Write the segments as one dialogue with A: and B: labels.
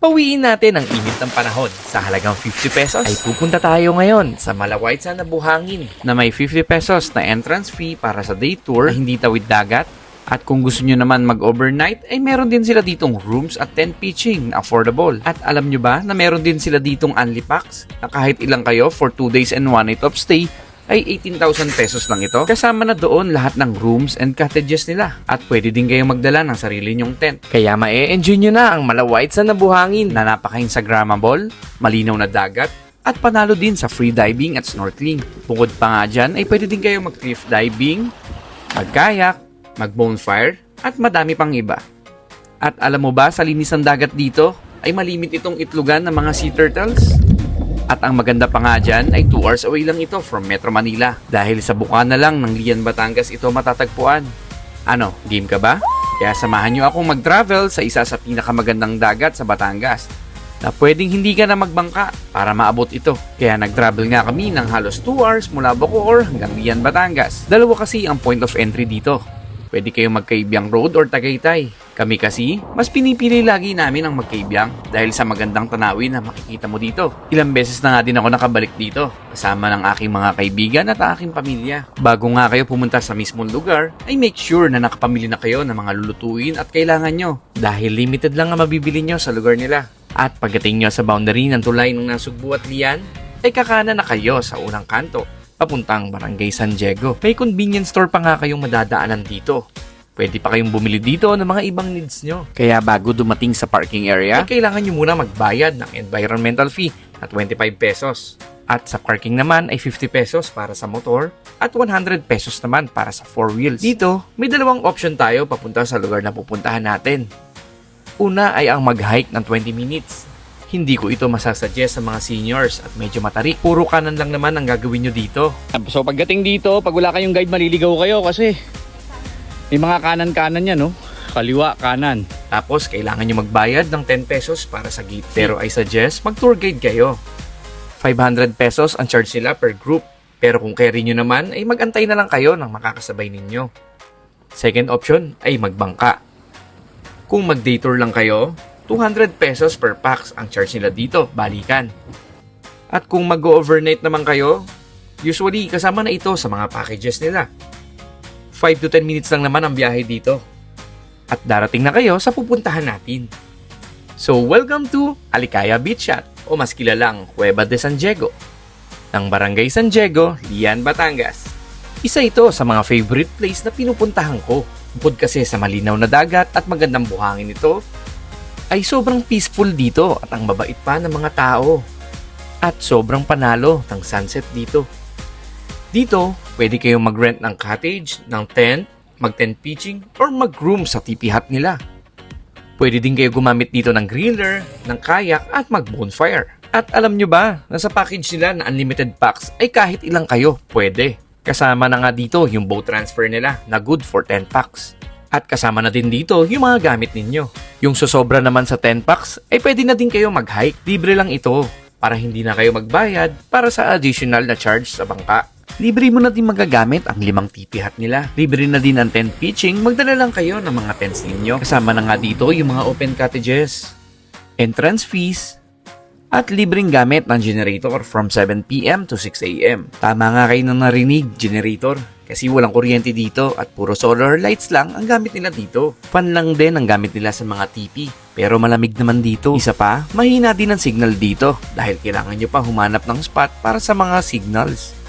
A: Pawiin natin ang init ng panahon sa halagang 50 pesos. Ay pupunta tayo ngayon sa Malawaisan na Buhangin na may 50 pesos na entrance fee para sa day tour na hindi tawid dagat. At kung gusto nyo naman mag-overnight, ay meron din sila ditong rooms at tent pitching na affordable. At alam nyo ba na meron din sila ditong unli packs na kahit ilang kayo for 2 days and 1 night of stay ay 18,000 pesos lang ito. Kasama na doon lahat ng rooms and cottages nila. At pwede din kayong magdala ng sarili nyong tent. Kaya ma-enjoy nyo na ang malawait sa nabuhangin na napaka-instagrammable, malinaw na dagat, at panalo din sa free diving at snorkeling. Bukod pa nga dyan, ay pwede din kayong mag-cliff diving, mag-kayak, mag-bonfire, at madami pang iba. At alam mo ba, sa linis ng dagat dito, ay malimit itong itlogan ng mga sea turtles? At ang maganda pa nga dyan ay 2 hours away lang ito from Metro Manila. Dahil sa buka na lang ng Lian Batangas ito matatagpuan. Ano, game ka ba? Kaya samahan nyo akong mag-travel sa isa sa pinakamagandang dagat sa Batangas na pwedeng hindi ka na magbangka para maabot ito. Kaya nag-travel nga kami ng halos 2 hours mula Bacoor hanggang Lian, Batangas. Dalawa kasi ang point of entry dito. Pwede kayong magkaibiyang road or Tagaytay. Kami kasi, mas pinipili lagi namin ang magkaibiyang dahil sa magandang tanawin na makikita mo dito. Ilang beses na nga din ako nakabalik dito kasama ng aking mga kaibigan at aking pamilya. Bago nga kayo pumunta sa mismong lugar, ay make sure na nakapamili na kayo ng mga lulutuin at kailangan nyo dahil limited lang ang mabibili nyo sa lugar nila. At pagdating nyo sa boundary ng tulay ng Nasugbu at Lian, ay kakana na kayo sa unang kanto papuntang Barangay San Diego. May convenience store pa nga kayong madadaanan dito. Pwede pa kayong bumili dito ng mga ibang needs nyo. Kaya bago dumating sa parking area, ay kailangan nyo muna magbayad ng environmental fee na 25 pesos. At sa parking naman ay 50 pesos para sa motor at 100 pesos naman para sa four wheels. Dito, may dalawang option tayo papunta sa lugar na pupuntahan natin. Una ay ang mag-hike ng 20 minutes. Hindi ko ito masasuggest sa mga seniors at medyo matarik. Puro kanan lang naman ang gagawin nyo dito.
B: So pagdating dito, pag wala kayong guide, maliligaw kayo kasi may mga kanan-kanan yan, no? Kaliwa, kanan.
A: Tapos, kailangan nyo magbayad ng 10 pesos para sa gate. Pero I suggest, mag-tour guide kayo. 500 pesos ang charge nila per group. Pero kung carry nyo naman, ay magantay na lang kayo ng makakasabay ninyo. Second option ay magbangka. Kung mag-day tour lang kayo, 200 pesos per pax ang charge nila dito, balikan. At kung mag-overnight naman kayo, usually kasama na ito sa mga packages nila. 5 to 10 minutes lang naman ang biyahe dito at darating na kayo sa pupuntahan natin. So, welcome to Alicaya Beach Shot o mas kilalang Cueva de San Diego ng Barangay San Diego, Lian, Batangas. Isa ito sa mga favorite place na pinupuntahan ko. Bukod kasi sa malinaw na dagat at magandang buhangin ito, ay sobrang peaceful dito at ang mabait pa ng mga tao. At sobrang panalo ng sunset dito. Dito, pwede kayong mag-rent ng cottage, ng tent, mag-tent pitching, or mag-room sa tipi hut nila. Pwede din kayo gumamit dito ng griller, ng kayak, at mag-bonfire. At alam nyo ba, na sa package nila na unlimited packs ay kahit ilang kayo, pwede. Kasama na nga dito yung boat transfer nila na good for 10 packs. At kasama na din dito yung mga gamit ninyo. Yung susobra naman sa 10 packs ay pwede na din kayo mag-hike. Libre lang ito para hindi na kayo magbayad para sa additional na charge sa bangka. Libre mo na din magagamit ang limang tipi hut nila. Libre na din ang tent pitching. Magdala lang kayo ng mga tents ninyo. Kasama na nga dito yung mga open cottages, entrance fees, at libreng gamit ng generator from 7pm to 6am. Tama nga kayo nang narinig, generator. Kasi walang kuryente dito at puro solar lights lang ang gamit nila dito. Fan lang din ang gamit nila sa mga TV. Pero malamig naman dito. Isa pa, mahina din ang signal dito dahil kailangan nyo pa humanap ng spot para sa mga signals.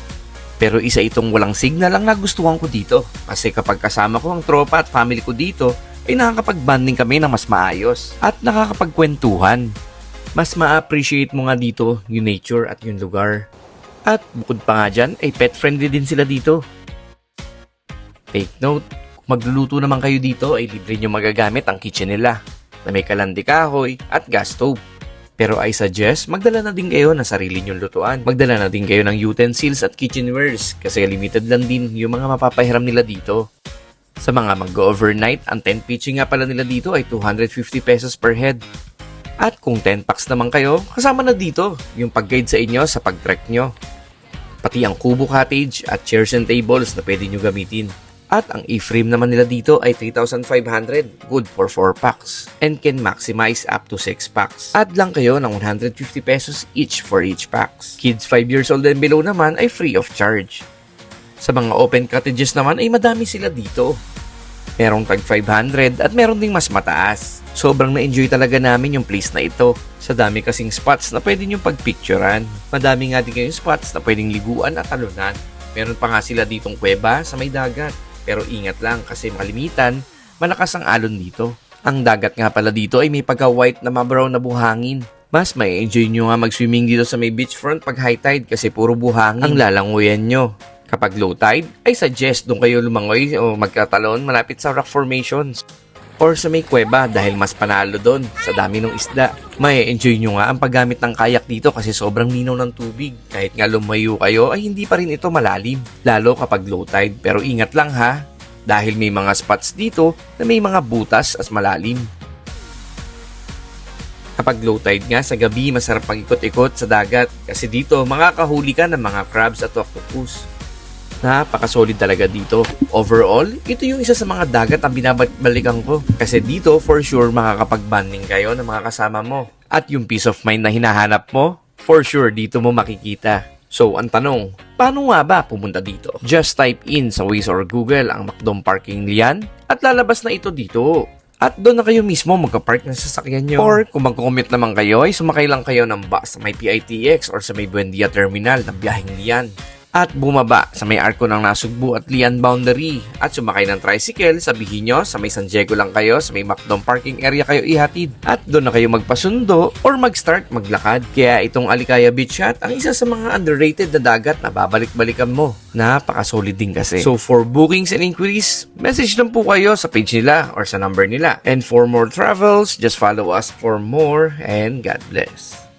A: Pero isa itong walang signal ang nagustuhan ko dito. Kasi kapag kasama ko ang tropa at family ko dito, ay nakakapag-banding kami ng mas maayos at nakakapagkwentuhan. Mas ma-appreciate mo nga dito yung nature at yung lugar. At bukod pa nga dyan, ay pet friendly din sila dito. Take note, kung magluluto naman kayo dito ay libre nyo magagamit ang kitchen nila na may kalandi kahoy at gas stove. Pero I suggest, magdala na din kayo ng sarili nyong lutuan. Magdala na din kayo ng utensils at kitchenwares kasi limited lang din yung mga mapapahiram nila dito. Sa mga mag-overnight, ang tent pitching nga pala nila dito ay 250 pesos per head. At kung 10 packs naman kayo, kasama na dito yung pag-guide sa inyo sa pag-trek nyo. Pati ang kubo cottage at chairs and tables na pwede nyo gamitin. At ang e-frame naman nila dito ay 3,500, good for 4 packs, and can maximize up to 6 packs. Add lang kayo ng 150 pesos each for each packs. Kids 5 years old and below naman ay free of charge. Sa mga open cottages naman ay madami sila dito. Merong tag 500 at meron ding mas mataas. Sobrang na-enjoy talaga namin yung place na ito. Sa dami kasing spots na pwede nyo pagpicturean. Madami nga din kayong spots na pwedeng liguan at talunan. Meron pa nga sila ditong kuweba sa may dagat. Pero ingat lang kasi malimitan, malakas ang alon dito. Ang dagat nga pala dito ay may pagka-white na mabraw na buhangin. Mas may enjoy nyo nga mag-swimming dito sa may beachfront pag high tide kasi puro buhangin ang lalanguyan nyo. Kapag low tide, ay suggest doon kayo lumangoy o magkatalon malapit sa rock formations or sa may kuweba dahil mas panalo doon sa dami ng isda. May enjoy nyo nga ang paggamit ng kayak dito kasi sobrang linaw ng tubig. Kahit nga lumayo kayo ay hindi pa rin ito malalim. Lalo kapag low tide. Pero ingat lang ha, dahil may mga spots dito na may mga butas as malalim. Kapag low tide nga sa gabi, masarap pag-ikot-ikot sa dagat kasi dito makakahuli ka ng mga crabs at octopus. Napaka-solid talaga dito. Overall, ito yung isa sa mga dagat ang binabalikan ko. Kasi dito, for sure, makakapag-banding kayo ng mga kasama mo. At yung peace of mind na hinahanap mo, for sure, dito mo makikita. So, ang tanong, paano nga ba pumunta dito? Just type in sa Waze or Google ang Macdom Parking Lian at lalabas na ito dito. At doon na kayo mismo magka-park ng sasakyan nyo. Or kung magko-commute naman kayo, ay sumakay lang kayo ng bus sa may PITX or sa may Buendia Terminal ng biyaheng Lian at bumaba sa may arko ng Nasugbu at Lian boundary. At sumakay ng tricycle sabihin nyo sa may San Diego lang kayo sa may Macdom parking area kayo ihatid. At doon na kayo magpasundo or mag-start maglakad. Kaya itong Alikaya Beach Hut ang isa sa mga underrated na dagat na babalik-balikan mo. Napaka-solid din kasi. So for bookings and inquiries message lang po kayo sa page nila or sa number nila. And for more travels just follow us for more and God bless